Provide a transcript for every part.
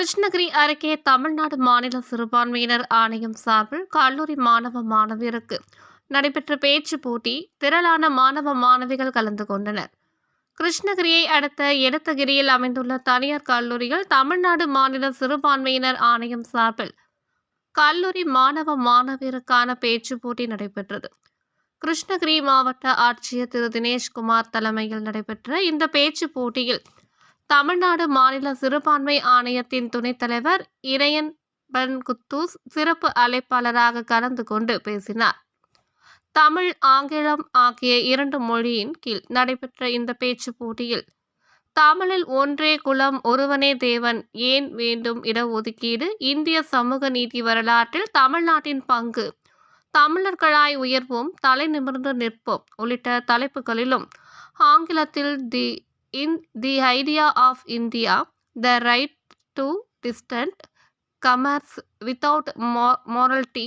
கிருஷ்ணகிரி அருகே தமிழ்நாடு மாநில சிறுபான்மையினர் ஆணையம் சார்பில் கல்லூரி மாணவ மாணவியருக்கு நடைபெற்ற பேச்சு போட்டி திரளான மாணவ மாணவிகள் கலந்து கொண்டனர். கிருஷ்ணகிரியை அடுத்த எழுத்தகிரியில் அமைந்துள்ள தனியார் கல்லூரியில் தமிழ்நாடு மாநில சிறுபான்மையினர் ஆணையம் சார்பில் கல்லூரி மாணவ மாணவியருக்கான பேச்சு போட்டி நடைபெற்றது. கிருஷ்ணகிரி மாவட்ட ஆட்சியர் திரு. தினேஷ்குமார் தலைமையில் நடைபெற்ற இந்த பேச்சு போட்டியில் தமிழ்நாடு மாநில சிறுபான்மை ஆணையத்தின் துணைத் தலைவர் இணையன் பன் குத்தூஸ் சிறப்பு அழைப்பாளராக கலந்து கொண்டு பேசினார். தமிழ் ஆங்கிலம் ஆகிய இரண்டு மொழியின் கீழ் நடைபெற்ற இந்த பேச்சு போட்டியில் தமிழில் ஒன்றே குலம் ஒருவனே தேவன் ஏன் வேண்டும் இடஒதுக்கீடு இந்திய சமூக நீதி வரலாற்றில் தமிழ்நாட்டின் பங்கு தமிழர்களாய் உயர்வோம் தலை நிமிர்ந்து நிற்போம் உள்ளிட்ட தலைப்புகளிலும் ஆங்கிலத்தில் the in the idea of India the right to dissent commerce without morality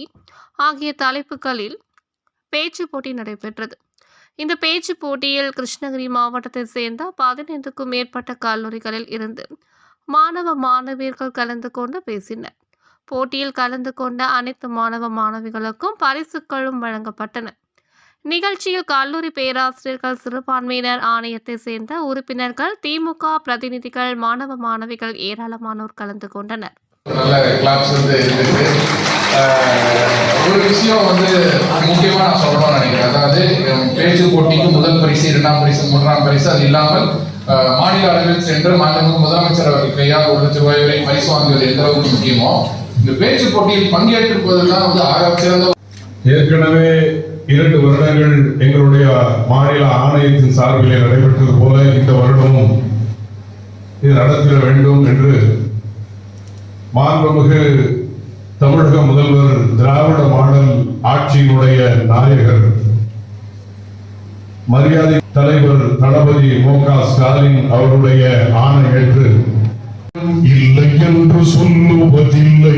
ஆகிய தலைப்புகளில் பேச்சு போட்டி நடைபெற்றது. இந்த பேச்சு போட்டியில் கிருஷ்ணகிரி மாவட்டத்தை சேர்ந்த பதினைந்துக்கும் மேற்பட்ட கல்லூரிகளில் இருந்து மாணவ மாணவியர்கள் கலந்து கொண்டு பேசினர். போட்டியில் கலந்து கொண்ட அனைத்து மாணவ மாணவிகளுக்கும் பரிசுகளும் வழங்கப்பட்டன. நிகழ்ச்சியில் கல்லூரி பேராசிரியர்கள் சிறுபான்மையினர் ஆணையத்தை சேர்ந்த உறுப்பினர்கள் திமுக பிரதிநிதிகள் மாணவ மாணவிகள் ஏராளமானோர் கலந்து கொண்டனர். ஒரு விஷயம் வந்து முக்கியமாக நான் சொல்லணும்னு நினைக்கிறேன். அதாவது பேச்சு போட்டிக்கு முதல் பரிசு இரண்டாம் பரிசு மூன்றாம் பரிசு அது இல்லாமல் மாநில அளவில் சென்று மாநில முதலமைச்சர் அவர்கள் கையால் ஒரு லட்சம் ரூபாய் வரை பரிசு வாங்குவது எந்த அளவுக்கு முக்கியமோ இந்த பேச்சு போட்டியில் பங்கேற்றிருப்பது தான் வந்து ஆக சிறந்த ஏற்கனவே இரண்டு வருடங்கள் எங்களுடைய மாநில ஆணையத்தின் சார்பிலே நடைபெற்றது போல இந்த வருடமும் இது நடத்திட வேண்டும் என்று மாண்புமிகு தமிழக முதல்வர் திராவிட மாடல் ஆட்சியினுடைய நாயகர் மரியாதை தலைவர் தளபதி மு க ஸ்டாலின் அவருடைய ஆணை ஏற்று இல்லை என்று சொல்லுவதில்லை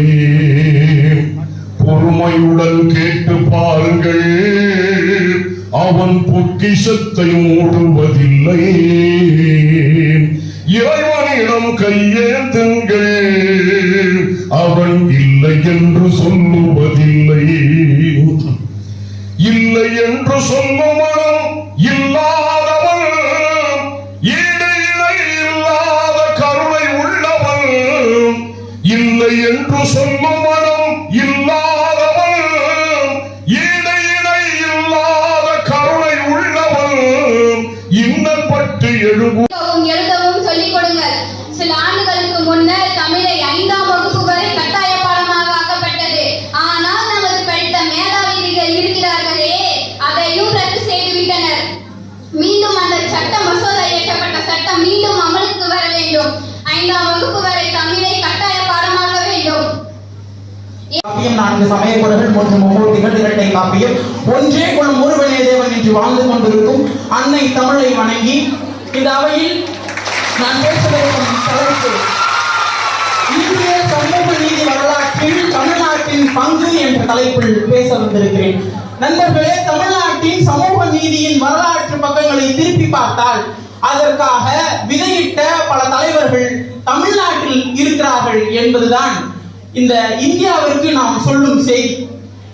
அவன் பொக்கிஷத்தை ஓடுவதில்லை இறைவனிடம் கையேந்துங்கள் அவன் இல்லை என்று சொல்லுவதில்லை. இல்லை என்று சொல்லுவனும் இல்லாதவன் ஈடு இல்லாத கருணை உள்ளவன் இல்லை என்று சொல்லுவன். சில ஆண்டுகளுக்கு முன்னர் தமிழை ஐந்தாம் வகுப்பு வரை கட்டாய பாடமாக ஆக்கப்பட்டது. ஆனால் நமது படித்த மேதாவிகள் இருக்கிறார்களே அதையும் ரத்து செய்து விட்டனர் மீண்டும் அந்த சட்ட மசோதா இயற்றப்பட்ட சட்டம் மீண்டும் அமலுக்கு வர வேண்டும். ஐந்தாம் வகுப்பு வரை தமிழை கட்டாய பாடமாக வேண்டும். காப்பியம் நான்கு சமயக்குறர்கள் மற்றும் மும்மூர்த்திகள் இரட்டை காப்பியம். ஒன்றே குளம் ஒருவனே தேவன் என்று வாழ்ந்து கொண்டிருக்கும் அன்னை தமிழை வணங்கி இந்த அவையில் நான் பேசவிருக்கும் தலைப்பு இந்திய சமூக நீதி வரலாற்றில் தமிழ்நாட்டின் பங்கு என்ற தலைப்பில் பேச வந்திருக்கிறேன். நண்பர்களே தமிழ்நாட்டின் சமூக நீதியின் வரலாற்று பக்கங்களை திருப்பி பார்த்தால் அதற்காக விதையிட்ட பல தலைவர்கள் தமிழ்நாட்டில் இருக்கிறார்கள் என்பதுதான் இந்த இந்தியாவிற்கு நாம் சொல்லும் செய்தி.